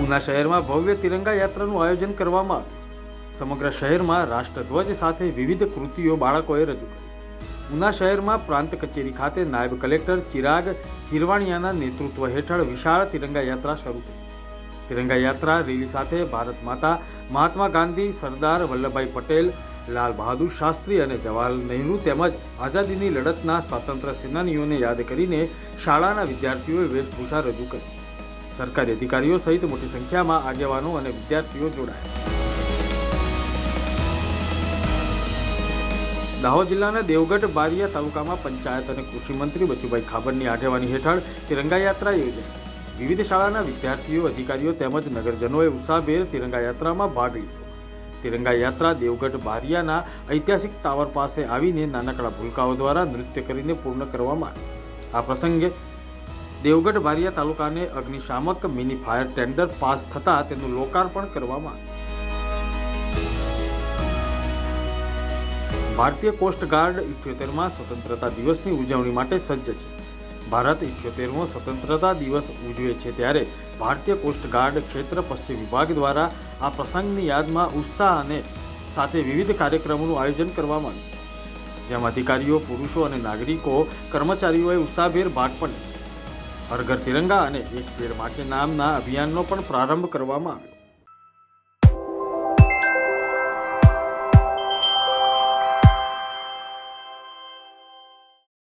ઉના શહેરમાં ભવ્ય તિરંગા યાત્રાનું આયોજન કરવામાં સમગ્ર શહેરમાં રાષ્ટ્રધ્વજ સાથે વિવિધ કૃતિઓ બાળકોએ રજૂ કરી. ઉના શહેરમાં પ્રાંત કચેરી ખાતે નાયબ કલેક્ટર ચિરાગ હિરવાણિયાના નેતૃત્વ હેઠળ વિશાળ તિરંગા યાત્રા શરૂ થઈ. તિરંગા યાત્રા રેલી સાથે ભારત માતા મહાત્મા ગાંધી, સરદાર વલ્લભભાઈ પટેલ, લાલ બહાદુર શાસ્ત્રી અને જવાહરલાલ નહેરુ તેમજ આઝાદીની લડતના સ્વાતંત્ર્ય સેનાનીઓને યાદ કરીને શાળાના વિદ્યાર્થીઓએ વેશભૂષા રજૂ કરી. સરકારી અધિકારીઓ સહિત મોટી સંખ્યામાં આગેવાનો અને વિદ્યાર્થીઓ જોડાયા. દાહોદ જિલ્લાના દેવગઢ બારિયા તાલુકામાં પંચાયત અને કૃષિમંત્રી બચુભાઈ ખાબડની આગેવાની હેઠળ તિરંગા યાત્રા યોજાઈ. વિવિધ શાળાના વિદ્યાર્થીઓ, અધિકારીઓ તેમજ નગરજનોએ ઉત્સાહભેર તિરંગા યાત્રામાં ભાગ લીધો. તિરંગા યાત્રા દેવગઢ બારિયાના ઐતિહાસિક ટાવર પાસે આવીને નાનકડા ભૂલકાઓ દ્વારા નૃત્ય કરીને પૂર્ણ કરવામાં આવી. આ પ્રસંગે દેવગઢ બારિયા તાલુકાને અગ્નિશામક મિની ફાયર ટેન્ડર પાસ થતાં તેનું લોકાર્પણ કરવામાં ભારતીય કોસ્ટ ગાર્ડ ઇઠ્યોતેરમાં સ્વતંત્રતા દિવસની ઉજવણી માટે સજ્જ છે. ભારત ઇઠ્યોતેરમો સ્વતંત્રતા દિવસ ઉજવે છે ત્યારે ભારતીય કોસ્ટ ગાર્ડ ક્ષેત્ર પશ્ચિમ વિભાગ દ્વારા આ પ્રસંગની યાદમાં ઉત્સાહ અને સાથે વિવિધ કાર્યક્રમોનું આયોજન કરવામાં આવ્યું. જેમાં અધિકારીઓ, પુરુષો અને નાગરિકો, કર્મચારીઓએ ઉત્સાહભેર ભાગ પણ હર ઘર તિરંગા અને એક પેડ માટે નામના અભિયાનનો પણ પ્રારંભ કરવામાં આવ્યો.